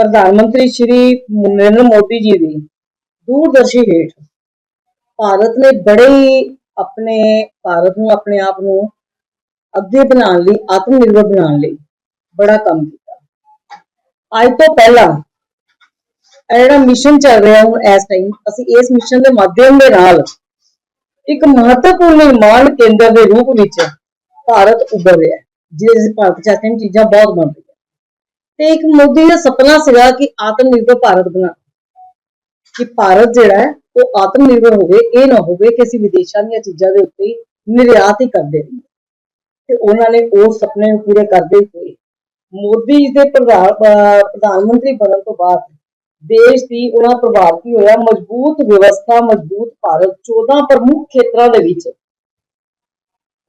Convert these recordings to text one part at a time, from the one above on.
ਪ੍ਰਧਾਨ ਮੰਤਰੀ ਸ਼੍ਰੀ ਨਰਿੰਦਰ ਮੋਦੀ ਜੀ ਦੀ ਦੂਰਦਰਸ਼ੀ ਹੇਠ ਭਾਰਤ ਨੇ ਬੜੇ ਹੀ ਆਪਣੇ, ਭਾਰਤ ਨੂੰ ਆਪਣੇ ਆਪ ਨੂੰ ਅੱਗੇ ਬਣਾਉਣ ਲਈ ਆਤਮ ਨਿਰਭਰ ਬਣਾਉਣ ਲਈ ਬੜਾ ਕੰਮ ਕੀਤਾ। ਅੱਜ ਤੋਂ ਪਹਿਲਾਂ ਜਿਹੜਾ ਮਿਸ਼ਨ ਚੱਲ ਰਿਹਾ ਹੁਣ ਇਸ ਟਾਈਮ ਅਸੀਂ ਇਸ ਮਿਸ਼ਨ ਦੇ ਮਾਧਿਅਮ ਦੇ ਨਾਲ ਇੱਕ ਮਹੱਤਵਪੂਰਨ ਨਿਰਮਾਣ ਕੇਂਦਰ ਦੇ ਰੂਪ ਵਿੱਚ ਭਾਰਤ ਉੱਭਰ ਰਿਹਾ ਹੈ ਜਿਸ ਭਾਰਤ ਚ ਚੀਜ਼ਾਂ ਬਹੁਤ ਬਣ ਰਹੀਆਂ। ਤੇ ਇੱਕ ਮੋਦੀ ਦਾ ਸੁਪਨਾ ਸੀਗਾ ਕਿ ਆਤਮ ਨਿਰਭਰ ਭਾਰਤ ਬਣਾ ਕਿ ਭਾਰਤ ਜਿਹੜਾ ਹੈ, ਉਹ ਆਤਮ ਨਿਰਭਰ ਹੋਵੇ, ਇਹ ਨਾ ਹੋਵੇ ਕਿ ਅਸੀਂ ਵਿਦੇਸ਼ਾਂ ਦੀਆਂ ਚੀਜ਼ਾਂ ਦੇ ਉੱਤੇ ਨਿਰਯਾਤ ਹੀ ਕਰਦੇ ਰਹੀਏ। ਤੇ ਉਹਨਾਂ ਨੇ ਉਹ ਸੁਪਨੇ ਨੂੰ ਪੂਰੇ ਕਰਦੇ ਹੋਏ ਮੋਦੀ ਜੀ ਦੇ ਪ੍ਰਧਾਨ ਪ੍ਰਧਾਨ ਮੰਤਰੀ ਬਣਨ ਤੋਂ ਬਾਅਦ ਦੇਸ਼ ਦੀ ਉਹਨਾਂ ਪ੍ਰਭਾਵ ਕੀ ਹੋਇਆ? ਮਜ਼ਬੂਤ ਵਿਵਸਥਾ, ਮਜ਼ਬੂਤ ਭਾਰਤ 14 ਪ੍ਰਮੁੱਖ ਖੇਤਰਾਂ ਦੇ ਵਿੱਚ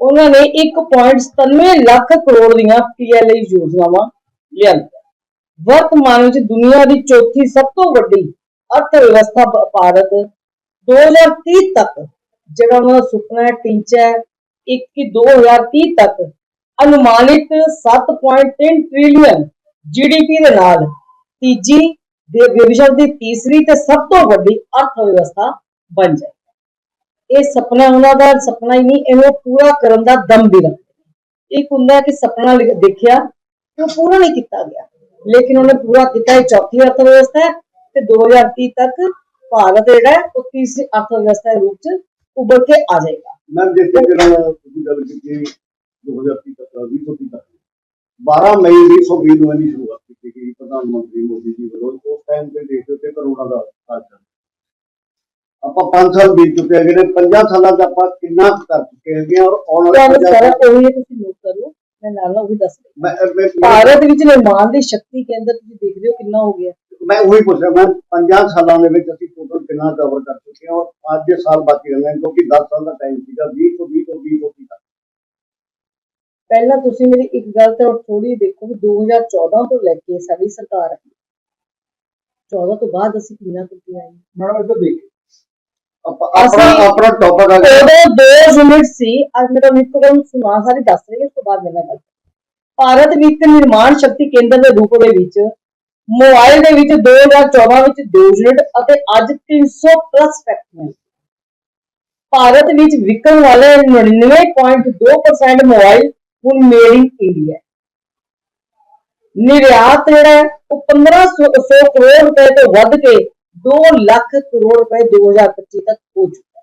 ਉਹਨਾਂ ਨੇ 1.97 ਲੱਖ ਕਰੋੜ ਦੀਆਂ ਪੀਐਲਆਈ ਯੋਜਨਾਵਾਂ ਲਿਆਂਦੀਆਂ। ਵਰਤਮਾਨ ਵਿੱਚ ਦੁਨੀਆ ਦੀ ਚੌਥੀ ਸਭ ਤੋਂ ਵੱਡੀ ਅਰਥ ਵਿਵਸਥਾ ਭ- ਭਾਰਤ 2030 ਤੱਕ, ਜਿਹੜਾ ਉਹਨਾਂ ਦਾ ਸੁਪਨਾ ਹੈ, ਟੀਚਾ ਹੈ, ਇੱਕ ਕਿ 2030 ਤੱਕ ਅਨੁਮਾਨਿਤ 7.3 ਟ੍ਰਿਲੀਅਨ ਜੀਡੀਪੀ ਦੇ ਨਾਲ ਤੀਜੀ ਵਿਸ਼ਵ ਦੀ ਤੀਸਰੀ ਤੇ ਸਭ ਤੋਂ ਵੱਡੀ ਅਰਥ ਵਿਵਸਥਾ ਬਣ ਜਾਏ ਇਹ ਸੁਪਨਾ ਉਹਨਾਂ ਦਾ, ਸੁਪਨਾ ਹੀ ਨਹੀਂ, ਇਹਨੂੰ ਪੂਰਾ ਕਰਨ ਦਾ ਦਮ ਵੀ ਰੱਖਦੇ ਇੱਕ ਹੁੰਦਾ ਹੈ ਕਿ ਸੁਪਨਾ ਦੇਖਿਆ ਉਹ ਪੂਰਾ ਨਹੀਂ ਕੀਤਾ ਗਿਆ। ਲੇਕਿਨ ਉਹਨੇ ਪੂਰਾ ਕੀਤਾ ਇਹ ਚੌਥੀ ਅਰਥ ਵਿਵਸਥਾ ਹੈ ਤੇ 2030 ਤੱਕ ਭਾਰਤ ਜਿਹੜਾ ਹੈ ਉਹ ਤੀਸਰੀ ਅਰਥ ਵਿਵਸਥਾ ਦੇ ਰੂਪ ਚ ਉੱਭਰ ਕੇ ਆ ਜਾਏਗਾ ਮੈਂ ਜਿਸ ਤਰ੍ਹਾਂ ਤੁਸੀਂ ਗੱਲ ਕੀਤੀ 2030 ਤੱਕ 2030 ਤੱਕ 12 ਮਈ 2020 ਨੂੰ ਇਹਦੀ ਸ਼ੁਰੂਆਤ ਕੀਤੀ ਗਈ ਪ੍ਰਧਾਨ ਮੰਤਰੀ ਮੋਦੀ ਜੀ ਵੱਲੋਂ ਉਸ ਟਾਈਮ ਤੇ ਦੇਸ਼ ਦੇ ਉੱਤੇ ਕਰੋੜਾਂ ਦਾ ਖਰਚ ਚੱਲ ਆਪਾਂ 5 ਸਾਲ ਬੀਤ ਚੁੱਕੇ ਹੈਗੇ ਨੇ 50 ਸਾਲਾਂ ਚ ਆਪਾਂ ਕਿੰਨਾ ਕੁ ਕਰ ਚੁੱਕੇ ਹੈਗੇ ਹਾਂ ਔਰ ਆਉਣ ਵਾਲੇ ਤੁਹਾਨੂੰ ਪੰਜਾਂ ਸਾਰਾ ਸਾਲ- ਉਹੀ ਹੈ ਤੁਸੀਂ ਨੋਟ ਕਰ। ਲਓ ਮੈਂ ਨਾਲ ਨਾਲ ਉਹੀ ਦੱਸ ਰਹੀ ਮੈਂ ਮੈਂ- ਹਾਂ। ਭਾਰਤ ਵਿੱਚ ਨਿਰਮਾਣ ਦੀ ਸ਼ਕਤੀ ਕੇਂਦਰ ਤੁਸੀਂ ਦੇਖ ਰਹੇ ਹੋ ਕਿੰਨਾ ਹੋ ਗਿਆ। ਮੈਂ ਉਹੀ ਪੁੱਛ ਰਿਹਾ ਮੈਂ 50 ਸਾਲਾਂ ਦੇ ਵਿੱਚ ਅਸੀਂ ਟੋਟਲ ਕਿੰਨਾ ਕਵਰ ਕਰ ਚੁੱਕੇ ਹਾਂ ਔਰ 5 ਸਾਲ ਬਾਕੀ ਰਹਿੰਦੇ ਨੇ ਕਿਉਂਕਿ 10 ਸਾਲ ਦਾ ਟਾਈਮ ਸੀਗਾ 20 ਤੋਂ 20 ਤੋਂ 20 ਤੋਂ 30 ਤੱਕ। ਪਹਿਲਾਂ ਤੁਸੀਂ ਮੇਰੀ ਇੱਕ ਗੱਲ ਤੇ ਥੋੜੀ ਦੇਖੋ ਕਿ 2014 ਤੋਂ ਲੈ ਕੇ ਸਾਡੀ ਸਰਕਾਰ ਹੈ 14 ਤੋਂ ਬਾਅਦ ਅਸੀਂ ਕਿੰਨਾ ਕੁ ਕੀਤਾ ਹੈ ਮੈਡਮ ਇੱਧਰ ਦੇਖ ਆਪਣਾ ਆਪਣਾ ਟੌਪਿਕ ਆ ਗਿਆ। ਉਦੋਂ ਦੋ ਯੂਨਿਟ ਸੀ। ਅੱਜ ਮੇਰਾ ਨਿੱਕ ਨੂੰ ਸੁਣਾ ਸਾਰੀ ਦੱਸ ਰਹੀ ਹਾਂ ਉਸ ਤੋਂ ਬਾਅਦ ਮੇਰੇ ਨਾਲ ਗੱਲ ਭਾਰਤ ਵਿੱਚ ਨਿਰਮਾਣ ਸ਼ਕਤੀ ਕੇਂਦਰ ਦੇ ਰੂਪ ਦੇ ਵਿੱਚ ਮੋਬਾਈਲ ਦੇ ਵਿੱਚ 2014 ਵਿੱਚ ਦੋ ਯੂਨਿਟ ਅਤੇ ਅੱਜ 300 ਪਲੱਸ ਫੈਕਟਰੀਆਂ ਭਾਰਤ ਵਿੱਚ ਵਿਕਣ ਵਾਲੇ 99.2% ਮੋਬਾਈਲ ਹੁਣ ਮੇਡ ਇਨ ਇੰਡੀਆ ਨਿਰਯਾਤ ਜਿਹੜਾ ਹੈ ਉਹ 1500 ਸੌ ਕਰੋੜ ਰੁਪਏ ਤੋਂ ਵੱਧ ਕੇ 2 ਲੱਖ ਕਰੋੜ ਰੁਪਏ 2025 ਤੱਕ ਹੋ ਚੁੱਕਾ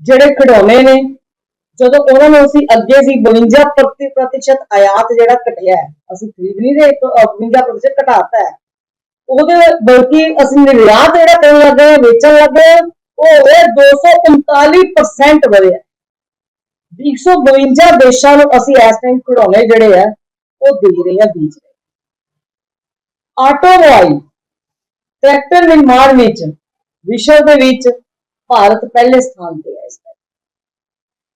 ਜਿਹੜੇ ਖਿਡੌਣੇ ਨੇ ਜਦੋਂ ਉਹਨਾਂ ਨੂੰ ਅਸੀਂ ਅੱਗੇ ਸੀ 52 ਪ੍ਰਤੀਸ਼ਤ ਆਯਾਤ ਜਿਹੜਾ ਘਟਿਆ ਅਸੀਂ ਖਰੀਦ ਨਹੀਂ ਰਹੇ 52% ਪ੍ਰਤੀਸ਼ਤ ਘਟਾਤਾ ਹੈ ਉਹਦੇ ਬਲਕਿ ਅਸੀਂ ਨਿਰਯਾਤ ਜਿਹੜਾ ਕਰਨ ਲੱਗੇ ਹਾਂ ਵੇਚਣ ਲੱਗੇ ਹਾਂ, ਉਹ ਇਹ 239% ਵਧਿਆ 152 ਦੇਸ਼ਾਂ ਨੂੰ ਅਸੀਂ ਇਸ ਟਾਈਮ ਖਿਡੌਣੇ ਜਿਹੜੇ ਆ ਉਹ ਦੇ ਰਹੇ ਆ ਵੇਚ ਰਹੇ ਆਟੋਮੋਬਾਈਲ ਟਰੈਕਟਰ ਨਿਰਮਾਣ ਵਿੱਚ, ਵਿਸ਼ਵ ਦੇ ਵਿੱਚ, ਭਾਰਤ ਪਹਿਲੇ ਸਥਾਨ ਤੇ ਹੈ ਇਸ time।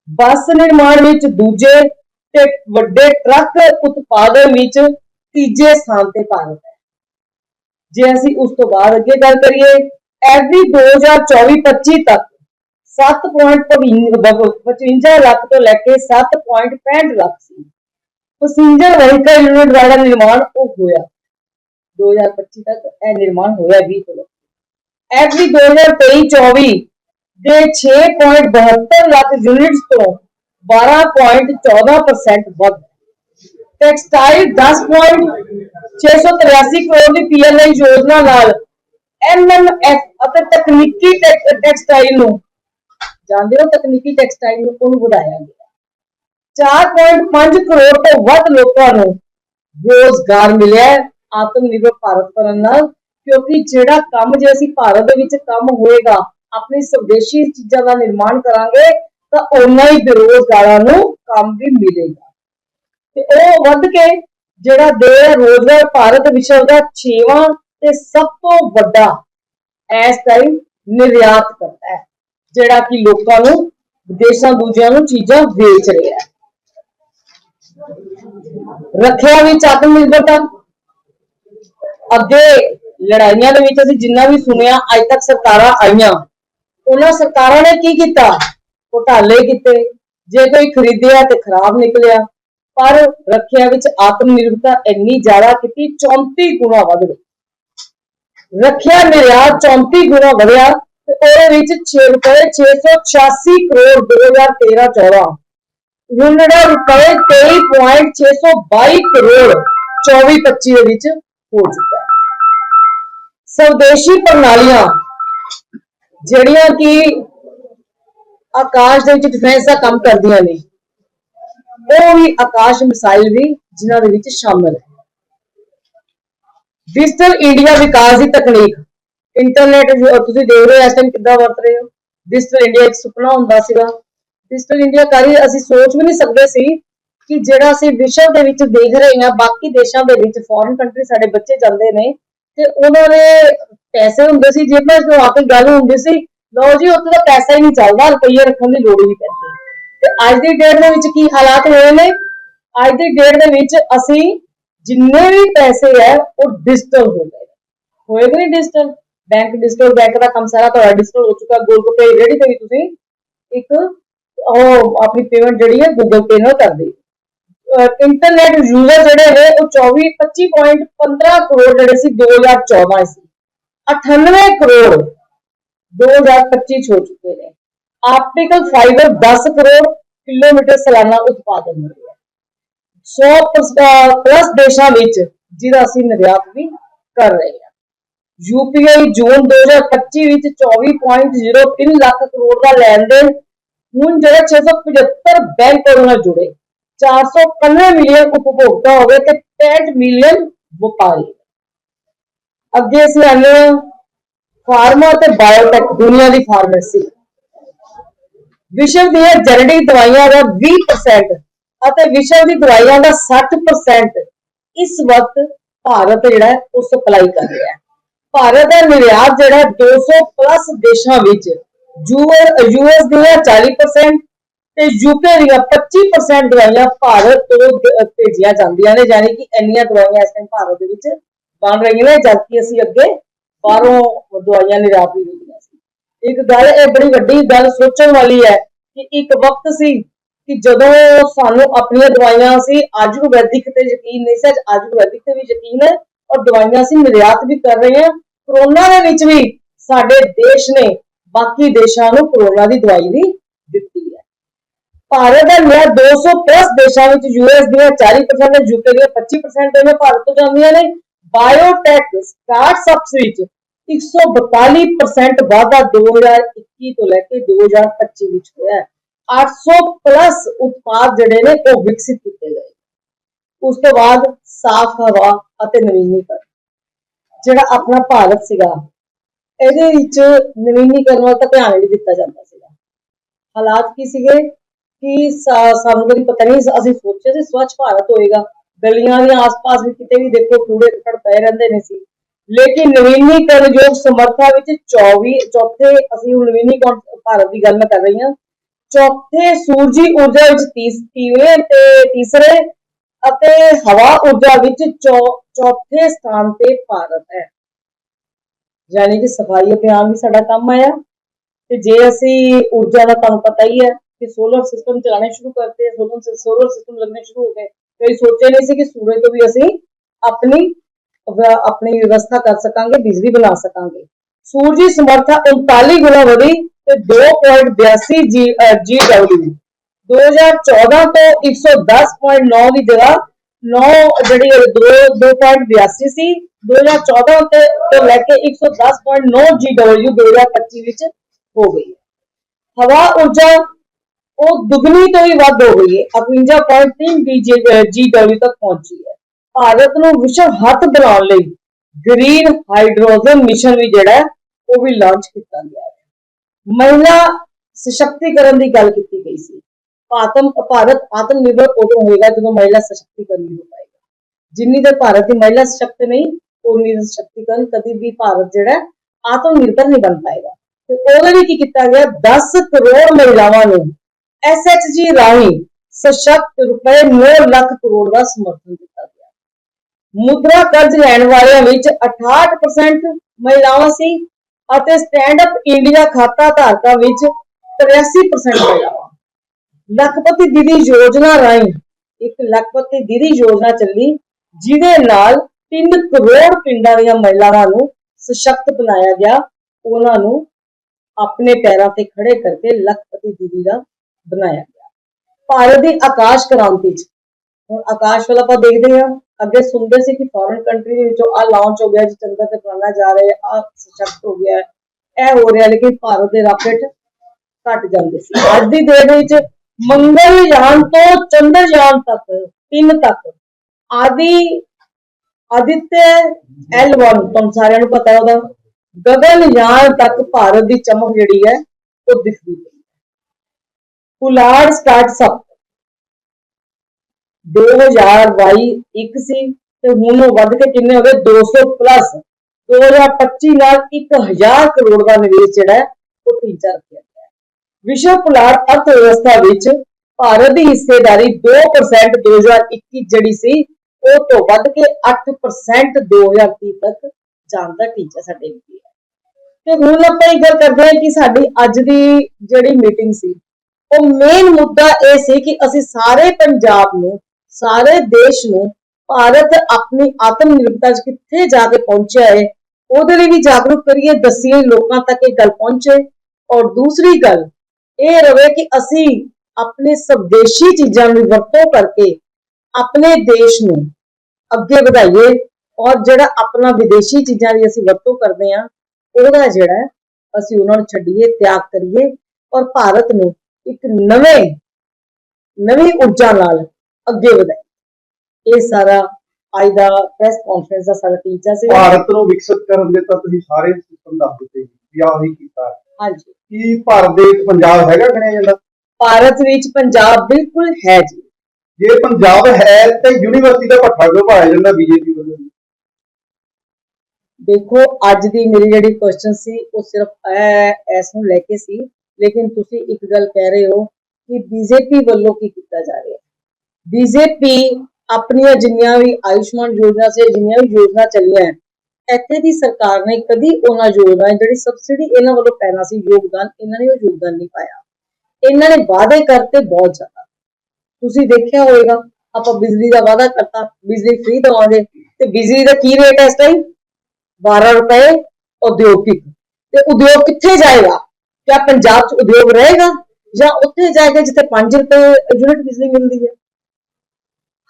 ਬੱਸ ਨਿਰਮਾਣ ਵਿੱਚ ਦੂਜੇ ਤੇ ਵੱਡੇ ਟਰੱਕ ਉਤਪਾਦਨ ਵਿੱਚ ਤੀਜੇ ਸਥਾਨ ਤੇ ਭਾਰਤ ਹੈ। ਜੇ ਅਸੀਂ ਉਸ ਤੋਂ ਬਾਅਦ ਅੱਗੇ ਗੱਲ ਕਰੀਏ, ਐਵਰੀ 2024-25 ਤੱਕ 7.55 ਲੱਖ ਤੋਂ ਲੈ ਕੇ 7.65 ਲੱਖ ਸੀ। ਪੈਸੇਂਜਰ ਵਹੀਕਲ ਯੂਨਿਟ ਦਾ ਨਿਰਮਾਣ ਉਹ ਹੋਇਆ। 2025 ਤੱਕ ਇਹ ਨਿਰਮਾਣ ਹੋਇਆ 20 ਤੋਂ ਲੈ ਕੇ ਐਵਰੀ 2023-24 ਦੇ 6.72 ਲੱਖ ਯੂਨਿਟਸ ਤੋਂ 12.14% ਵੱਧ ਟੈਕਸਟਾਈਲ 10.683 ਕਰੋੜ ਦੀ ਪੀਐਲਆਈ ਯੋਜਨਾ ਨਾਲ ਐਮਐਮਐਫ ਅਤੇ ਤਕਨੀਕੀ ਟੈਕ- ਟੈਕਸਟਾਈਲ ਨੂੰ ਜਾਣਦੇ ਹੋ ਤਕਨੀਕੀ ਟੈਕਸਟਾਈਲ ਨੂੰ ਉਹਨੂੰ ਵਧਾਇਆ ਗਿਆ 4.5 ਕਰੋੜ ਤੋਂ ਵੱਧ ਲੋਕਾਂ ਨੂੰ ਰੋਜ਼ਗਾਰ ਮਿਲਿਆ ਹੈ ਆਤਮ ਨਿਰਭਰ ਭਾਰਤ ਬਣਨ ਨਾਲ, ਕਿਉਂਕਿ ਜਿਹੜਾ ਕੰਮ ਜੇ ਅਸੀਂ ਭਾਰਤ ਦੇ ਵਿੱਚ ਕੰਮ ਹੋਏਗਾ, ਆਪਣੀ ਸਵਦੇਸ਼ੀ ਚੀਜ਼ਾਂ ਦਾ ਨਿਰਮਾਣ ਕਰਾਂਗੇ, ਤਾਂ ਉਹਨਾਂ ਹੀ ਬੇਰੋਜ਼ਗਾਰਾਂ ਨੂੰ ਕੰਮ ਵੀ ਮਿਲੇਗਾ। ਤੇ ਉਹ ਵੱਧ ਕੇ ਜਿਹੜਾ ਦੇ ਰੋਜ਼ਗਾਰ ਭਾਰਤ ਵਿਸ਼ਵ ਦਾ 6ਵਾਂ ਤੇ ਸਭ ਤੋਂ ਵੱਡਾ ਇਸ ਟਾਈਮ ਨਿਰਯਾਤ ਕਰਦਾ ਹੈ, ਜਿਹੜਾ ਕਿ ਲੋਕਾਂ ਨੂੰ, ਵਿਦੇਸ਼ਾਂ ਦੂਜਿਆਂ ਨੂੰ ਚੀਜ਼ਾਂ ਵੇਚ ਰਿਹਾ ਹੈ। ਰੱਖਿਆ ਵਿੱਚ ਆਤਮ ਨਿਰਭਰਤਾ ਅੱਗੇ ਲੜਾਈਆਂ ਦੇ ਵਿੱਚ ਅਸੀਂ ਜਿੰਨਾ ਵੀ ਸੁਣਿਆ, ਅੱਜ ਤੱਕ ਸਰਕਾਰਾਂ ਆਈਆਂ। ਉਹਨਾਂ ਸਰਕਾਰਾਂ ਨੇ ਕੀ ਕੀਤਾ? ਘੁਟਾਲੇ ਕੀਤੇ। ਜੇ ਕੋਈ ਖਰੀਦਿਆ ਤੇ ਖਰਾਬ ਨਿਕਲਿਆ, ਪਰ ਰੱਖਿਆ ਵਿੱਚ ਆਤਮ ਨਿਰਭਰਤਾ ਇੰਨੀ ਜ਼ਿਆਦਾ ਕੀਤੀ 34 ਗੁਣਾ ਵੱਧ ਗਈ। ਰੱਖਿਆ ਨਿਰਯਾਤ 34 ਗੁਣਾ ਵਧਿਆ ਤੇ ਉਹਦੇ ਵਿੱਚ 6 ਰੁਪਏ 686 ਕਰੋੜ 2013-14 ਹੁਣ ਜਿਹੜਾ ਰੁਪਏ 23.622 ਕਰੋੜ 24-25 ਦੇ ਵਿੱਚ ਹੋ ਚੁੱਕਾ ਹੈ। ਸਵਦੇਸ਼ੀ ਪ੍ਰਣਾਲੀਆਂ, ਜਿਹੜੀਆਂ ਕਿ ਆਕਾਸ਼ ਦੇ ਵਿੱਚ ਡਿਫੈਂਸ ਦਾ ਕੰਮ ਕਰਦੀਆਂ ਨੇ, ਉਹ ਵੀ ਆਕਾਸ਼ ਮਿਸਾਈਲ ਵੀ ਜਿਨ੍ਹਾਂ ਦੇ ਵਿੱਚ ਸ਼ਾਮਲ ਹੈ। ਡਿਜੀਟਲ ਇੰਡੀਆ ਵਿਕਾਸ ਦੀ ਤਕਨੀਕ ਇੰਟਰਨੈਟ ਤੁਸੀਂ ਦੇਖ ਰਹੇ ਹੋ ਇਸ ਟਾਈਮ ਕਿੱਦਾਂ ਵਰਤ ਰਹੇ ਹੋ। ਡਿਜੀਟਲ ਇੰਡੀਆ ਇੱਕ ਸੁਪਨਾ ਹੁੰਦਾ ਸੀਗਾ। ਡਿਜੀਟਲ ਇੰਡੀਆ ਕਰੀ ਅਸੀਂ ਸੋਚ ਵੀ ਨਹੀਂ ਸਕਦੇ ਸੀ ਕਿ ਜਿਹੜਾ ਅਸੀਂ ਵਿਸ਼ਵ ਦੇ ਵਿੱਚ ਦੇਖ ਰਹੇ ਹਾਂ, ਬਾਕੀ ਦੇਸ਼ਾਂ ਦੇ ਵਿੱਚ ਫੋਰਨ ਕੰਟਰੀ ਸਾਡੇ ਬੱਚੇ ਜਾਂਦੇ ਨੇ ਤੇ ਉਹਨਾਂ ਦੇ ਪੈਸੇ ਹੁੰਦੇ ਸੀ ਜੇਬਾਂ 'ਚ ਆ ਕੇ ਗੱਲ ਹੁੰਦੀ ਸੀ, ਲਓ ਜੀ, ਉੱਥੇ ਤਾਂ ਪੈਸਾ ਹੀ ਨਹੀਂ ਚੱਲਦਾ ਰੁਪਈਆ ਰੱਖਣ ਦੀ ਲੋੜ ਹੀ ਨਹੀਂ ਪੈਂਦੀ। ਤੇ ਅੱਜ ਦੀ ਡੇਟ ਦੇ ਵਿੱਚ ਕੀ ਹਾਲਾਤ ਹੋਏ ਨੇ? ਅੱਜ ਦੀ ਡੇਟ ਦੇ ਵਿੱਚ ਅਸੀਂ ਜਿੰਨੇ ਵੀ ਪੈਸੇ ਹੈ, ਉਹ ਡਿਜੀਟਲ ਹੋ ਗਏ। ਹੋਏਗਾ ਨਹੀਂ ਡਿਜੀਟਲ ਬੈਂਕ ਡਿਜੀਟਲ ਬੈਂਕ ਦਾ ਕੰਮ ਸਾਰਾ ਤੁਹਾਡਾ ਡਿਜੀਟਲ ਹੋ ਚੁੱਕਾ। ਗੂਗਲ ਪੇ ਰੇੜੀ ਤੇ ਵੀ ਤੁਸੀਂ ਇੱਕ ਉਹ ਆਪਣੀ ਪੇਮੈਂਟ ਜਿਹੜੀ ਹੈ ਗੂਗਲ ਪੇ ਨਾਲ ਕਰਦੇ ਇੰਟਰਨੈਟ ਯੂਜ਼ਰ ਜਿਹੜੇ ਨੇ ਉਹ 24 25.15 ਕਰੋੜ ਜਿਹੜੇ ਸੀ 2014 ਸੀ 98 ਕਰੋੜ 2025 ਚ ਹੋ ਚੁੱਕੇ ਨੇ ਆਪਟੀਕਲ ਫਾਈਬਰ 10 ਕਰੋੜ ਕਿਲੋਮੀਟਰ ਸਾਲਾਨਾ ਉਤਪਾਦਨ ਹੋ ਰਿਹਾ 100 ਪਲੱਸ ਦੇਸ਼ਾਂ ਵਿੱਚ ਜਿਹਦਾ ਅਸੀਂ ਨਿਰਯਾਤ ਵੀ ਕਰ ਰਹੇ ਹਾਂ ਯੂਪੀਆਈ ਜੂਨ 2025 ਵਿੱਚ 24.03 ਲੱਖ ਕਰੋੜ ਦਾ ਲੈਣ ਦੇਣ ਹੁਣ ਜਿਹੜਾ 675 ਬੈਂਕ ਉਹਦੇ ਨਾਲ ਜੁੜੇ 415 ਮਿਲੀਅਨ ਉਪਭੋਗਤਾ ਹੋ ਗਏ ਤੇ 65 ਮਿਲੀਅਨ ਵਪਾਰੀ ਅੱਗੇ ਅਸੀਂ ਆਉਂਦੇ ਫਾਰਮਾ ਤੇ ਬਾਇਓਟੈਕ ਦੁਨੀਆ ਦੀ ਫਾਰਮੇਸੀ ਵਿਸ਼ਵ ਦੀਆਂ ਜੈਨੇਟਿਕ ਦਵਾਈਆਂ ਦਾ 20% ਅਤੇ ਵਿਸ਼ਵ ਦੀ ਦਵਾਈਆਂ ਦਾ 60% ਇਸ ਵਕਤ ਭਾਰਤ ਜਿਹੜਾ ਉਹ ਸਪਲਾਈ ਕਰ ਰਿਹਾ ਹੈ ਭਾਰਤ ਦਾ ਨਿਰਯਾਤ ਜਿਹੜਾ ਹੈ 200 ਪਲੱਸ ਦੇਸ਼ਾਂ ਵਿੱਚ ਯੂਐਸ ਦੀਆਂ 40% ਤੇ ਯੂਕੇ ਦੀਆਂ 25% ਦਵਾਈਆਂ ਭਾਰਤ ਤੋਂ ਭੇਜੀਆਂ ਜਾਂਦੀਆਂ ਨੇ, ਯਾਨੀ ਕਿ ਇੰਨੀਆਂ ਦਵਾਈਆਂ ਇਸ ਟਾਈਮ ਭਾਰਤ ਦੇ ਵਿੱਚ ਬਣ ਰਹੀਆਂ ਨੇ, ਜਦਕਿ ਅਸੀਂ ਅੱਗੇ ਬਾਹਰੋਂ ਦਵਾਈਆਂ ਨਿਰਾਪ ਹੀ ਹੁੰਦੀਆਂ ਸੀ। ਇੱਕ ਗੱਲ ਇਹ ਬੜੀ ਵੱਡੀ ਗੱਲ ਸੋਚਣ ਵਾਲੀ ਹੈ ਕਿ ਇੱਕ ਵਕਤ ਸੀ ਕਿ ਜਦੋਂ ਸਾਨੂੰ ਆਪਣੀਆਂ ਦਵਾਈਆਂ ਸੀ, ਆਯੁਰਵੈਦਿਕ ਤੇ ਯਕੀਨ ਨਹੀਂ ਸੀ, ਅੱਜ ਆਯੁਰਵੈਦਿਕ ਤੇ ਵੀ ਯਕੀਨ ਹੈ ਔਰ ਦਵਾਈਆਂ ਅਸੀਂ ਨਿਰਯਾਤ ਵੀ ਕਰ ਰਹੇ ਹਾਂ। ਕਰੋਨਾ ਦੇ ਵਿੱਚ ਵੀ ਸਾਡੇ ਦੇਸ਼ ਨੇ, ਬਾਕੀ ਦੇਸ਼ਾਂ ਨੂੰ ਕਰੋਨਾ ਦੀ ਦਵਾਈ ਵੀ ਭਾਰਤ ਦਾ ਲਿਆ 200 ਪਲੱਸ ਦੇਸ਼ਾਂ ਵਿੱਚ ਯੂਐਸ ਦੀਆਂ 40% ਤੇ ਯੂਕੇ ਦੀਆਂ 25% ਨੇ ਭਾਰਤ ਤੋਂ ਜਾਂਦੀਆਂ ਨੇ। ਬਾਇਓਟੈਕ ਸਟਾਰਟਅਪਸ ਵਿੱਚ 142% ਵਾਧਾ 2021 ਤੋਂ ਲੈ ਕੇ 2025 ਵਿੱਚ ਹੋਇਆ ਹੈ। 800 ਪਲੱਸ ਉਤਪਾਦ ਜਿਹੜੇ ਨੇ, ਉਹ ਵਿਕਸਿਤ ਕੀਤੇ ਗਏ। ਉਸ ਤੋਂ ਬਾਅਦ ਸਾਫ਼ ਹਵਾ ਅਤੇ ਨਵੀਨੀਕਰਨ, ਜਿਹੜਾ ਆਪਣਾ ਭਾਰਤ ਸੀਗਾ, ਇਹਦੇ ਵਿੱਚ ਨਵੀਨੀਕਰਨ ਵੱਲ ਤਾਂ ਧਿਆਨ ਹੀ ਨਹੀਂ ਦਿੱਤਾ ਜਾਂਦਾ ਸੀਗਾ। ਹਾਲਾਤ ਕੀ ਸੀਗੇ? ਕਿ ਸਾਨੂੰ ਕਦੀ ਪਤਾ ਨਹੀਂ ਅਸੀਂ ਸੋਚਿਆ ਸੀ ਸਵੱਛ ਭਾਰਤ ਹੋਏਗਾ। ਗਲੀਆਂ ਦੇ ਆਸ-ਪਾਸ ਵੀ ਕਿਤੇ ਵੀ ਦੇਖੋ, ਕੂੜੇ ਕੜ ਪਏ ਰਹਿੰਦੇ ਨੇ ਸੀ। ਲੇਕਿਨ ਨਵੀਨੀਕਰਨਯੋਗ ਸਮਰੱਥਾ ਵਿੱਚ 24 ਚੌਥੇ ਅਸੀਂ ਹੁਣ ਨਵੀਨੀਕਰਨ ਭਾਰਤ ਦੀ ਗੱਲ ਮੈਂ ਕਰ ਰਹੀ ਹਾਂ। ਚੌਥੇ ਸੂਰਜੀ ਊਰਜਾ ਵਿੱਚ ਤੀਸ- ਤੀਵੇਂ ਤੇ ਤੀਸਰੇ ਅਤੇ ਹਵਾ ਊਰਜਾ ਵਿੱਚ ਚੌ- ਚੌਥੇ ਸਥਾਨ ਤੇ ਭਾਰਤ ਹੈ। ਯਾਨੀ ਕਿ ਸਫ਼ਾਈ ਅਭਿਆਨ ਵੀ ਸਾਡਾ ਕੰਮ ਆਇਆ। ਤੇ ਜੇ ਅਸੀਂ ਊਰਜਾ ਦਾ ਤੁਹਾਨੂੰ ਪਤਾ ਹੀ ਹੈ ਕਿ ਸੋਲਰ ਸਿਸਟਮ ਚਲਾਣੇ ਸ਼ੁਰੂ ਕਰਤੇ ਸੋਲਰ ਸੋਲਰ ਸਿਸਟਮ ਲੱਗਣੇ ਸ਼ੁਰੂ ਹੋ ਗਏ ਕਈ ਸੋਚਿਆ ਨਹੀਂ ਸੀ ਕਿ ਸੂਰਜ ਤੋਂ ਵੀ ਅਸੀਂ ਆਪਣੀ ਵ- ਆਪਣੀ ਵਿਵਸਥਾ ਕਰ ਸਕਾਂਗੇ ਬਿਜਲੀ ਬਣਾ ਸਕਾਂਗੇ ਸੂਰਜੀ ਸਮਰੱਥਾ 39 ਗੁਣਾ ਵਧੀ ਤੇ 2.82 ਜੀ ਜੀਡਬਲਯੂ 2014 ਤੋਂ 110.9 ਦੀ ਜਗ੍ਹਾ 9 ਜਿਹੜੀ 2 2.82 ਸੀ 2014 ਤੇ ਤੋਂ ਲੈ ਕੇ 110.9 ਜੀਡਬਲਯੂ 2025 ਵਿੱਚ ਹੋ ਗਈ ਹੈ। ਹਵਾ ਊਰਜਾ ਉਹ ਦੁੱਗਣੀ ਤੋਂ ਵੀ ਵੱਧ ਹੋ ਗਈ ਹੈ। 58.3 ਜੀਡਬਲਯੂ ਤੱਕ ਪਹੁੰਚੀ ਹੈ। ਭਾਰਤ ਨੂੰ ਵਿਸ਼ਵ ਹੱਥ ਬਣਾਉਣ ਲਈ ਗ੍ਰੀਨ ਹਾਈਡਰੋਜਨ ਮਿਸ਼ਨ ਵੀ ਜਿਹੜਾ ਉਹ ਵੀ ਲਾਂਚ ਕੀਤਾ ਗਿਆ ਹੈ। ਮਹਿਲਾ ਸਸ਼ਕਤੀਕਰਨ ਦੀ ਗੱਲ ਕੀਤੀ ਗਈ ਸੀ। ਆਤਮ ਭਾਰਤ ਆਤਮ ਨਿਰਭਰ ਉਦੋਂ ਹੋਏਗਾ ਜਦੋਂ ਮਹਿਲਾ ਸਸ਼ਕਤੀਕਰਨ ਹੋ ਪਾਏਗਾ। ਜਿੰਨੀ ਦੇਰ ਭਾਰਤ ਦੀ ਮਹਿਲਾ ਸਸ਼ਕਤ ਨਹੀਂ, ਉਨੀ ਦੇਰ ਸਸ਼ਕਤੀਕਰਨ ਕਦੀ ਵੀ ਭਾਰਤ ਜਿਹੜਾ ਆਤਮ ਨਿਰਭਰ ਨਹੀਂ ਬਣ ਪਾਏਗਾ। ਤੇ ਉਹਦੇ ਲਈ ਕੀ ਕੀਤਾ ਗਿਆ? 10 ਕਰੋੜ ਮਹਿਲਾਵਾਂ ਨੂੰ ਐਸਐਚਜੀ ਰਾਹੀਂ ਸਸ਼ਕਤ ਰੁਪਏ 9 ਲੱਖ ਕਰੋੜ ਦਾ ਸਮਰਥਨ ਦਿੱਤਾ ਗਿਆ। ਮੁਦਰਾ ਕਰਜ਼ ਲੈਣ ਵਾਲਿਆਂ ਵਿੱਚ 68% ਮਹਿਲਾਵਾਂ ਸੀ ਅਤੇ ਸਟੈਂਡ ਅਪ ਇੰਡੀਆ ਖਾਤਾ ਧਾਰਕਾਂ ਵਿੱਚ 83% ਮਹਿਲਾਵਾਂ। ਲੱਖਪਤੀ ਦੀਦੀ ਯੋਜਨਾ ਰਾਹੀਂ ਇੱਕ ਲੱਖਪਤੀ ਦੀਦੀ ਯੋਜਨਾ ਚੱਲੀ, ਜਿਹਦੇ ਨਾਲ 3 ਕਰੋੜ ਪਿੰਡਾਂ ਦੀਆਂ ਮਹਿਲਾਵਾਂ ਨੂੰ ਸਸ਼ਕਤ ਬਣਾਇਆ ਗਿਆ। ਉਹਨਾਂ ਨੂੰ ਆਪਣੇ ਪੈਰਾਂ ਤੇ ਖੜੇ ਕਰਕੇ ਲੱਖਪਤੀ ਦੀਦੀ ਦਾ ਬਣਾਇਆ ਗਿਆ। ਭਾਰਤ ਦੀ ਆਕਾਸ਼ ਕ੍ਰਾਂਤੀ ਚ। ਹੁਣ ਆਕਾਸ਼ ਵੱਲ ਆਪਾਂ ਦੇਖਦੇ ਹਾਂ। ਅੱਗੇ ਸੁਣਦੇ ਸੀ ਕਿ ਫੋਰਨ ਕੰਟਰੀ ਦੇ ਵਿੱਚੋਂ ਆ ਲਾਂਚ ਹੋ ਗਿਆ ਜੀ ਚੰਦਰ ਤੇ ਪਲਾਨਾ ਜਾ ਰਹੇ ਆ ਸਸ਼ਕਤ ਹੋ ਗਿਆ। ਇਹ ਹੋ ਰਿਹਾ ਲੇਕਿਨ ਭਾਰਤ ਦੇ ਰਾਕੇਟ ਘਟ ਜਾਂਦੇ ਸੀ। ਅੱਜ ਦੀ ਦੇਰ ਵਿੱਚ ਮੰਗਲਯਾਨ ਤੋਂ ਚੰਦਰਯਾਨ ਤੱਕ, ਤਿੰਨ ਤੱਕ ਆਦਿ ਆਦਿਤਯ L1 ਤੁਹਾਨੂੰ ਸਾਰਿਆਂ ਨੂੰ ਪਤਾ ਉਹਦਾ ਗਗਨਯਾਨ ਤੱਕ ਭਾਰਤ ਦੀ ਚਮਕ ਜਿਹੜੀ ਹੈ, ਉਹ ਦਿਖਦੀ ਹੈ। ਪੁਲਾੜ ਸਟਾਰਟ ਸਭ 2022 ਇੱਕ ਸੀ ਤੇ ਹੁਣ ਉਹ ਵੱਧ ਕੇ ਕਿੰਨੇ ਹੋ ਗਏ? 200 ਪਲੱਸ। 2025 ਨਾਲ 1000 ਕਰੋੜ ਦਾ ਨਿਵੇਸ਼ ਜਿਹੜਾ ਉਹ ਟੀਚਾ ਰੱਖਿਆ ਗਿਆ ਵਿਸ਼ਵ ਪੁਲਾੜ ਅਰਥ ਵਿਵਸਥਾ ਵਿੱਚ ਭਾਰਤ ਦੀ ਹਿੱਸੇਦਾਰੀ 2% 2021 ਜਿਹੜੀ ਸੀ, ਉਹ ਤੋਂ ਵੱਧ ਕੇ 8% 2030 ਤੱਕ ਜਾਣ ਦਾ ਟੀਚਾ ਸਾਡੇ ਲਈ ਹੈ। ਤੇ ਹੁਣ ਆਪਾਂ ਇਹ ਗੱਲ ਕਰਦੇ ਹਾਂ ਕਿ ਸਾਡੀ ਅੱਜ ਦੀ ਜਿਹੜੀ ਮੀਟਿੰਗ ਸੀ ਉਹ ਮੇਨ ਮੁੱਦਾ ਇਹ ਸੀ ਕਿ ਅਸੀਂ ਸਾਰੇ ਪੰਜਾਬ ਨੂੰ ਸਾਰੇ ਦੇਸ਼ ਨੂੰ ਭਾਰਤ ਆਪਣੀ ਆਤਮ ਨਿਰਭਰਤਾ 'ਚ ਕਿੱਥੇ ਜਾ ਕੇ ਪਹੁੰਚਿਆ ਹੈ ਉਹਦੇ ਲਈ ਵੀ ਜਾਗਰੂਕ ਕਰੀਏ ਦੱਸੀਏ ਲੋਕਾਂ ਤੱਕ ਇਹ ਗੱਲ ਪਹੁੰਚੇ। ਔਰ ਦੂਸਰੀ ਗੱਲ ਇਹ ਰਵੇ ਕਿ ਅਸੀਂ ਆਪਣੇ ਸਵਦੇਸ਼ੀ ਚੀਜ਼ਾਂ ਦੀ ਵਰਤੋਂ ਕਰਕੇ ਆਪਣੇ ਦੇਸ਼ ਨੂੰ ਅੱਗੇ ਵਧਾਈਏ ਔਰ ਜਿਹੜਾ ਆਪਣਾ ਵਿਦੇਸ਼ੀ ਚੀਜ਼ਾਂ ਦੀ ਅਸੀਂ ਵਰਤੋਂ ਕਰਦੇ ਹਾਂ ਉਹਦਾ ਜਿਹੜਾ ਹੈ, ਅਸੀਂ ਉਹਨਾਂ ਨੂੰ ਛੱਡੀਏ ਤਿਆਗ ਕਰੀਏ ਔਰ ਭਾਰਤ ਨੂੰ ਇੱਕ ਨਵੇਂ ਨਵੀਂ ਊਰਜਾ ਨਾਲ ਅੱਗੇ ਵਧਾਈਏ ਇਹ ਸਾਰਾ ਅੱਜ ਦਾ ਪ੍ਰੈਸ ਕਾਨਫਰੰਸ ਦਾ ਸਾਡਾ ਟੀਚਾ ਸੀ। ਭਾਰਤ ਨੂੰ ਵਿਕਸਿਤ ਕਰਨ ਦੇ ਤਾਂ ਤੁਸੀਂ ਸਾਰੇ ਸਿਸਟਮ ਦੱਸ ਦਿੱਤੇ ਵੀ ਆਹ ਹੀ ਕੀਤਾ। ਹਾਂਜੀ। ਕੀ ਭਾਰਤ ਦੇ ਵਿੱਚ ਪੰਜਾਬ ਹੈਗਾ ਗਣਿਆ ਜਾਂਦਾ ਭਾਰਤ ਵਿੱਚ ਪੰਜਾਬ ਬਿਲਕੁਲ ਹੈ ਜੀ। ਜੇ ਪੰਜਾਬ ਹੈ ਤੇ ਯੂਨੀਵਰਸਿਟੀ ਦਾ ਪੱਠਾ ਕਿਉਂ ਪਾਇਆ ਜਾਂਦਾ ਬੀਜੇਪੀ ਵੱਲੋਂ? ਦੇਖੋ ਅੱਜ ਦੀ ਮੇਰੀ ਜਿਹੜੀ ਕੁਐਸਚਨ ਸੀ ਉਹ ਸਿਰਫ ਇਸ ਨੂੰ ਲੈ ਕੇ ਸੀ ਲੇਕਿਨ ਤੁਸੀਂ ਇੱਕ ਗੱਲ ਕਹਿ ਰਹੇ ਹੋ ਕਿ ਬੀਜੇਪੀ ਵੱਲੋਂ ਕੀ ਕੀਤਾ ਜਾ ਰਿਹਾ ਹੈ? ਬੀਜੇਪੀ ਆਪਣੀਆਂ ਜਿੰਨੀਆਂ ਵੀ ਆਯੁਸ਼ਮਾਨ ਯੋਜਨਾ ਸੇ, ਜਿੰਨੀਆਂ ਵੀ ਯੋਜਨਾ ਚੱਲੀਆਂ ਇੱਥੇ ਦੀ ਸਰਕਾਰ ਨੇ ਕਦੀ ਉਹਨਾਂ ਯੋਜਨਾ, ਜਿਹੜੀ ਸਬਸਿਡੀ ਇਹਨਾਂ ਵੱਲੋਂ ਪੈਣਾ ਸੀ, ਯੋਗਦਾਨ, ਇਹਨਾਂ ਨੇ ਉਹ ਯੋਗਦਾਨ ਨਹੀਂ ਪਾਇਆ। ਇਹਨਾਂ ਨੇ ਵਾਅਦੇ ਕਰਤੇ ਬਹੁਤ ਜ਼ਿਆਦਾ। ਤੁਸੀਂ ਦੇਖਿਆ ਹੋਵੇਗਾ, ਆਪਾਂ ਬਿਜਲੀ ਦਾ ਵਾਅਦਾ ਕਰਤਾ, ਬਿਜਲੀ ਫ੍ਰੀ ਦਵਾਂਗੇ, ਤੇ ਬਿਜਲੀ ਦਾ ਕੀ ਰੇਟ ਹੈ ਇਸ ਟਾਈਮ 12 ਰੁਪਏ ਉਦਯੋਗਿਕ। ਤੇ ਉਦਯੋਗ ਕਿੱਥੇ ਜਾਏਗਾ? ਕਿਆ ਪੰਜਾਬ 'ਚ ਉਦਯੋਗ ਰਹੇਗਾ ਜਾਂ ਉੱਥੇ ਜਾਏਗਾ ਜਿੱਥੇ 5 ਰੁਪਏ ਯੂਨਿਟ ਬਿਜਲੀ ਮਿਲਦੀ ਹੈ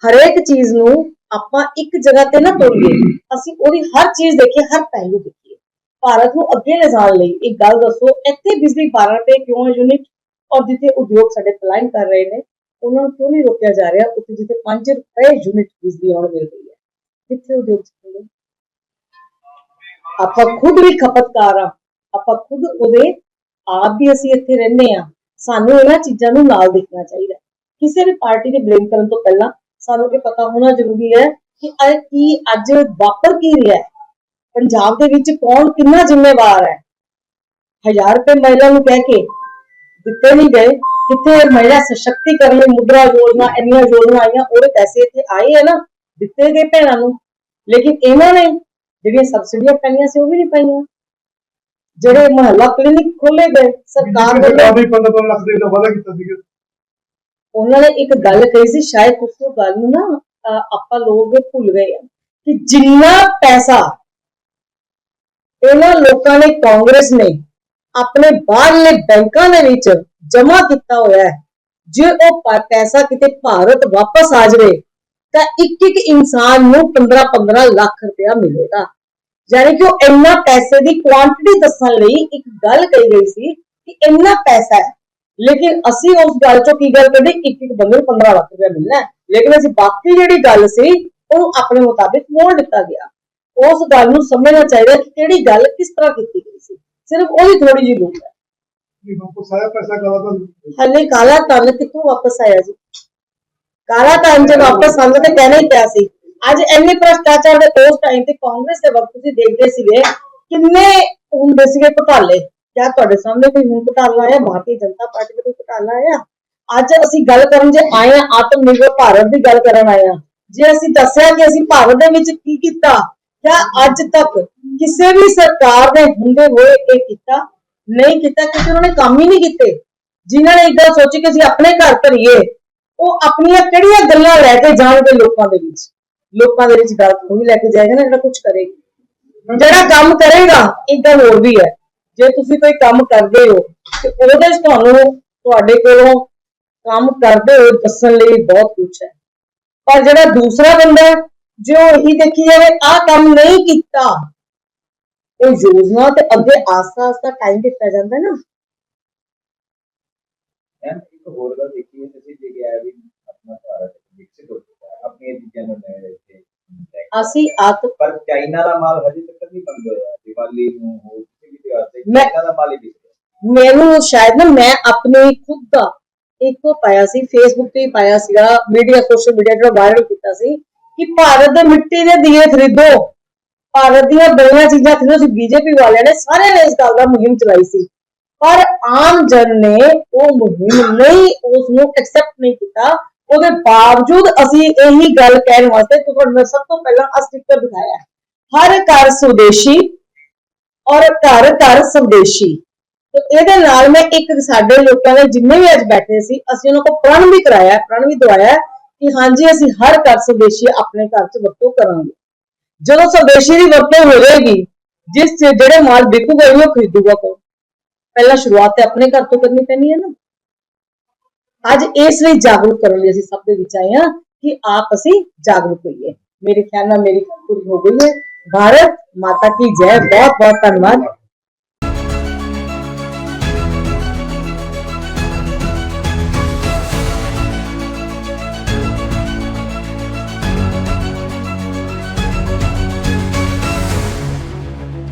ਹਰੇਕ ਚੀਜ਼ ਨੂੰ ਆਪਾਂ ਇੱਕ ਜਗ੍ਹਾ ਤੇ ਨਾ ਤੋੜੀਏ ਅਸੀਂ ਉਹਦੀ ਹਰ ਚੀਜ਼ ਦੇਖੀਏ ਹਰ ਪਹਿਲੂ ਦੇਖੀਏ ਭਾਰਤ ਨੂੰ ਅੱਗੇ ਲਿਜਾਣ ਲਈ ਇੱਕ ਗੱਲ ਦੱਸੋ ਇੱਥੇ ਬਿਜਲੀ 12 ਰੁਪਏ ਕਿਉਂ ਹੈ ਯੂਨਿਟ ਔਰ ਜਿੱਥੇ ਉਦਯੋਗ ਸਾਡੇ ਪਲਾਇਨ ਕਰ ਰਹੇ ਨੇ ਉਹਨਾਂ ਨੂੰ ਕਿਉਂ ਨਹੀਂ ਰੋਕਿਆ ਜਾ ਰਿਹਾ ਉੱਥੇ ਜਿੱਥੇ 5 ਰੁਪਏ ਯੂਨਿਟ ਬਿਜਲੀ ਆਉਣ ਮਿਲ ਰਹੀ ਹੈ ਕਿੱਥੇ ਉਦਯੋਗ ਚੱਲਣਗੇ ਆਪਾਂ ਖੁਦ ਵੀ ਖਪਤਕਾਰ ਆ ਆਪਾਂ ਖੁਦ ਉਹਦੇ ਆਪ ਵੀ ਅਸੀਂ ਇੱਥੇ ਰਹਿੰਦੇ ਆ ਸਾਨੂੰ ਇਹਨਾਂ ਚੀਜ਼ਾਂ ਨੂੰ ਨਾਲ ਦੇਖਣਾ ਚਾਹੀਦਾ। ਕਿਸੇ ਵੀ ਪਾਰਟੀ ਦੇ ਬਲੇਮ ਕਰਨ ਤੋਂ ਪਹਿਲਾਂ ਸਾਨੂੰ ਇਹ ਪਤਾ ਹੋਣਾ ਜ਼ਰੂਰੀ ਹੈ ਕਿ ਕੀ ਅੱਜ ਵਾਪਰ ਕੀ ਰਿਹਾ ਹੈ। ਪੰਜਾਬ ਦੇ ਵਿੱਚ ਕੌਣ ਕਿੰਨਾ ਜ਼ਿੰਮੇਵਾਰ ਹੈ? ਹਜ਼ਾਰ ਰੁਪਏ ਮਹਿਲਾ ਨੂੰ ਕਹਿ ਕੇ ਦਿੱਤੇ ਨਹੀਂ ਗਏ। ਕਿੱਥੇ ਮਹਿਲਾ ਸਸ਼ਕਤੀਕਰਨ ਲਈ ਮੁਦਰਾ ਯੋਜਨਾ, ਇੰਨੀਆਂ ਯੋਜਨਾ ਆਈਆਂ, ਉਹਦੇ ਪੈਸੇ ਇੱਥੇ ਆਏ ਆ ਨਾ, ਦਿੱਤੇ ਗਏ ਭੈਣਾਂ ਨੂੰ। ਲੇਕਿਨ ਇਹਨਾਂ ਨੇ ਜਿਹੜੀਆਂ ਸਬਸਿਡੀਆਂ ਪੈਣੀਆਂ ਸੀ, ਉਹ ਵੀ ਨਹੀਂ ਪਾਈਆਂ। ਜਿਹੜੇ ਮੁਹੱਲਾ ਕਲੀਨਿਕ ਖੋਲੇ ਗਏ ਸਰਕਾਰ ਵੱਲੋਂ ਵੀ 15 ਲੱਖ ਦੇ ਵਾਅਦਾ ਕੀਤਾ ਸੀਗਾ। ਉਹਨਾਂ ਨੇ ਇੱਕ ਗੱਲ ਕਹੀ ਸੀ ਸ਼ਾਇਦ ਤੁਸੀਂ ਉਹ ਗੱਲ ਨੂੰ ਨਾ ਆਪਾਂ ਲੋਕ ਭੁੱਲ ਗਏ ਆ ਕਿ ਜਿੰਨਾ ਪੈਸਾ ਇਹਨਾਂ ਲੋਕਾਂ ਨੇ ਕਾਂਗਰਸ ਨੇ ਆਪਣੇ ਬਾਹਰਲੇ ਬੈਂਕਾਂ ਦੇ ਵਿੱਚ ਜਮ੍ਹਾਂ ਕੀਤਾ ਹੋਇਆ ਹੈ ਜੇ ਉਹ ਪ- ਪੈਸਾ ਕਿਤੇ ਭਾਰਤ ਵਾਪਸ ਆ ਜਾਵੇ ਤਾਂ ਇੱਕ ਇੱਕ ਇਨਸਾਨ ਨੂੰ 15-15 ਲੱਖ ਰੁਪਇਆ ਮਿਲੇਗਾ। ਯਾਨੀ ਕਿ ਉਹ ਇੰਨਾ ਪੈਸੇ ਦੀ ਕੁਆਂਟੀਟੀ ਦੱਸਣ ਲਈ ਇੱਕ ਗੱਲ ਕਹੀ ਗਈ ਸੀ ਕਿ ਇੰਨਾ ਪੈਸਾ ਹੈ। ਲੇਕਿਨ ਅਸੀਂ ਉਸ ਗੱਲ ਚੋਂ ਕੀ ਗੱਲ ਕਰਦੇ ਇੱਕ ਇੱਕ ਬੰਦੇ ਨੂੰ 15 ਲੱਖ ਰੁਪਇਆ ਮਿਲਣਾ ਹੈ। ਲੇਕਿਨ ਅਸੀਂ ਬਾਕੀ ਜਿਹੜੀ ਗੱਲ ਸੀ ਉਹ ਆਪਣੇ ਮੁਤਾਬਿਕ ਮੋੜ ਦਿੱਤਾ ਗਿਆ। ਉਸ ਗੱਲ ਨੂੰ ਸਮਝਣਾ ਚਾਹੀਦਾ ਕਿ ਕਿਹੜੀ ਗੱਲ ਕਿਸ ਤਰ੍ਹਾਂ ਕੀਤੀ ਗਈ ਸੀ। ਸਿਰਫ ਉਹਦੀ ਥੋੜੀ ਜਿਹੀ ਲੋੜ ਹੈ ਤਾਂ ਹਲੇ ਕਾਲਾ ਧਨ ਕਿੱਥੋਂ ਵਾਪਸ ਆਇਆ ਜੀ? ਕਾਲਾ ਧਨ ਜੇ ਵਾਪਸ ਆਉਂਦਾ ਤੇ ਕਹਿਣਾ ਹੀ ਪਿਆ ਸੀ। ਅੱਜ ਇੰਨੇ ਭ੍ਰਸ਼ਟਾਚਾਰ ਦੇ ਉਸ ਟਾਈਮ ਤੇ ਕਾਂਗਰਸ ਦੇ ਵਕਤ ਤੁਸੀਂ ਦੇਖਦੇ ਸੀਗੇ, ਕਿੰਨੇ ਹੁੰਦੇ ਸੀਗੇ ਘੁਟਾਲੇ। ਕਿਆ ਤੁਹਾਡੇ ਸਾਹਮਣੇ ਕੋਈ ਹੁਣ ਘੁਟਾਲਾ ਆਇਆ? ਭਾਰਤੀ ਜਨਤਾ ਪਾਰਟੀ ਦਾ ਕੋਈ ਘੁਟਾਲਾ ਆਇਆ? ਅੱਜ ਅਸੀਂ ਗੱਲ ਕਰਨ ਜੇ ਆਏ ਹਾਂ, ਆਤਮ ਨਿਰਭਰ ਭਾਰਤ ਦੀ ਗੱਲ ਕਰਨ ਆਏ ਹਾਂ। ਜੇ ਅਸੀਂ ਦੱਸਿਆ ਕਿ ਅਸੀਂ ਭਾਰਤ ਦੇ ਵਿੱਚ ਕੀ ਕੀਤਾ ਕਿਆ ਅੱਜ ਤੱਕ ਕਿਸੇ ਵੀ ਸਰਕਾਰ ਨੇ ਹੁੰਦੇ ਹੋਏ ਇਹ ਕੀਤਾ, ਨਹੀਂ ਕੀਤਾ, ਕਿਉਂਕਿ ਉਹਨਾਂ ਨੇ ਕੰਮ ਹੀ ਨਹੀਂ ਕੀਤੇ। ਜਿਨ੍ਹਾਂ ਨੇ ਇੱਕ ਗੱਲ ਸੋਚੀ ਕਿ ਅਸੀਂ ਆਪਣੇ ਘਰ ਭਰੀਏ, ਉਹ ਆਪਣੀਆਂ ਕਿਹੜੀਆਂ ਗੱਲਾਂ ਲੈ ਕੇ ਜਾਣਗੇ ਲੋਕਾਂ ਦੇ ਵਿੱਚ? ਲੋਕਾਂ ਦੇ ਵਿੱਚ ਗਲਤ ਉਹੀ ਲੈ ਕੇ ਜਾਏਗਾ ਨਾ ਜਿਹੜਾ ਕੁਝ ਕਰੇਗਾ। ਜਿਹੜਾ ਕੰਮ ਕਰੇਗਾ ਇੱਕ ਹੋਰ ਵੀ ਹੈ। ਜੇ ਤੁਸੀਂ ਕੋਈ ਕੰਮ ਕਰਦੇ ਹੋ ਤੇ ਉਹਦੇ ਵਿੱਚ ਤੁਹਾਨੂੰ ਤੁਹਾਡੇ ਕੋਲੋਂ ਕੰਮ ਕਰਦੇ ਹੋ ਦੱਸਣ ਲਈ ਬਹੁਤ ਕੁਝ ਹੈ। ਪਰ ਜਿਹੜਾ ਦੂਸਰਾ ਬੰਦਾ ਹੈ, ਜੇ ਇਹੀ ਦੇਖੀ ਜਾਵੇ ਆਹ ਕੰਮ ਨਹੀਂ ਕੀਤਾ ਉਹ ਯੋਜਨਾ ਤੇ ਅੱਗੇ ਆਸਤਾ ਆਸਤਾ ਟਾਈਮ ਦਿੱਤਾ ਜਾਂਦਾ ਨਾ। ਮੈਮ ਇੱਕ ਹੋਰ ਗੱਲ ਦੇਖੀਏ ਤੁਸੀਂ ਜੇ ਕਿਹਾ ਵੀ ਆਪਣਾ ਭਾਰਤ ਚੁੱਕਾ ਹੈ ਆਪਣੀਆਂ ਚੀਜ਼ਾਂ ਨੂੰ ਲੈ ਇੱਥੇ। ਅਸੀਂ ਆਤ ਪਰ ਚਾਈਨਾ ਦਾ ਮਾਲ ਹਜੇ ਤੱਕ ਨਹੀਂ ਬੰਦ ਹੋਇਆ। ਦੀਵਾਲੀ ਨੂੰ ਹੋਰ ਕਿਸੇ ਵੀ ਤਿਉਹਾਰ ਤੇ ਮੈਂ- ਚਾਈਨਾ ਦਾ ਮਾਲ ਹੀ ਵਿਕ ਰਿਹਾ ਮੈਨੂੰ ਸ਼ਾਇਦ ਨਾ ਮੈਂ ਆਪਣੇ ਖੁਦ ਦਾ ਇੱਕ ਪਾਇਆ ਸੀ ਫੇਸਬੁੱਕ ਤੇ ਹੀ ਪਾਇਆ ਸੀਗਾ ਮੀਡੀਆ ਸੋਸ਼ਲ ਮੀਡੀਆ ਤੇ ਵਾਇਰਲ ਕੀਤਾ ਸੀ ਕਿ ਭਾਰਤ ਦੇ ਮਿੱਟੀ ਦੇ ਦੀਏ ਖਰੀਦੋ। ਭਾਰਤ ਦੀਆਂ ਬਣੀਆਂ ਚੀਜ਼ਾਂ ਖਰੀਦੋ ਸੀ ਬੀਜੇਪੀ ਵਾਲਿਆਂ ਨੇ ਸਾਰਿਆਂ ਨੇ ਇਸ ਗੱਲ ਦਾ ਮੁਹਿੰਮ ਚਲਾਈ ਸੀ। ਪਰ ਆਮ ਜਨ ਨੇ ਉਹ ਮੁਹਿੰਮ ਨਹੀਂ ਉਸ ਨੂੰ ਐਕਸੈਪਟ ਨਹੀਂ ਕੀਤਾ। ਉਹਦੇ ਬਾਵਜੂਦ ਅਸੀਂ ਇਹੀ ਗੱਲ ਕਹਿਣ ਵਾਸਤੇ ਤੁਹਾਨੂੰ ਮੈਂ ਸਭ ਤੋਂ ਪਹਿਲਾਂ ਆ ਸਟicker ਦਿਖਾਇਆ ਹਰ ਘਰ ਸੁਦੇਸ਼ੀ ਔਰ ਘਰ ਘਰ ਸਵਦੇਸ਼ੀ ਤੇ ਇਹਦੇ ਨਾਲ ਮੈਂ ਇੱਕ ਸਾਡੇ ਲੋਕਾਂ ਦੇ ਜਿੰਨੇ ਵੀ ਅੱਜ ਬੈਠੇ ਸੀ, ਅਸੀਂ ਉਹਨਾਂ ਕੋਲ ਪ੍ਰਣ ਵੀ ਕਰਾਇਆ ਪ੍ਰਣ ਵੀ ਦਵਾਇਆ ਕਿ ਹਾਂਜੀ, ਅਸੀਂ ਹਰ ਘਰ ਸਵਦੇਸ਼ੀ ਆਪਣੇ ਘਰ 'ਚ ਵਰਤੋਂ ਕਰਾਂਗੇ। ਜਦੋਂ ਸਵਦੇਸ਼ੀ ਦੀ ਵਰਤੋਂ ਹੋ ਜਾਏਗੀ, ਜਿਸ 'ਚ ਜਿਹੜੇ ਮਾਲ ਵਿਕੂਗਾ ਉਹ ਖਰੀਦੂਗਾ ਕੌਣ? ਪਹਿਲਾਂ ਸ਼ੁਰੂਆਤ ਤੇ ਆਪਣੇ ਘਰ ਤੋਂ ਕਰਨੀ ਪੈਣੀ ਹੈ ਨਾ। ਅੱਜ ਇਸ ਲਈ ਜਾਗਰੂਕ ਕਰਨ ਲਈ ਅਸੀਂ ਸਭ ਦੇ ਵਿੱਚ ਆਏ ਹਾਂ ਕਿ ਆਪ ਅਸੀਂ ਜਾਗਰੂਕ ਹੋਈਏ। ਮੇਰੇ ਖਿਆਲ ਨਾਲ ਮੇਰੀ ਪੂਰੀ ਹੋ ਗਈ ਹੈ। ਭਾਰਤ ਮਾਤਾ ਕੀ ਜੈ। ਬਹੁਤ ਬਹੁਤ ਧੰਨਵਾਦ।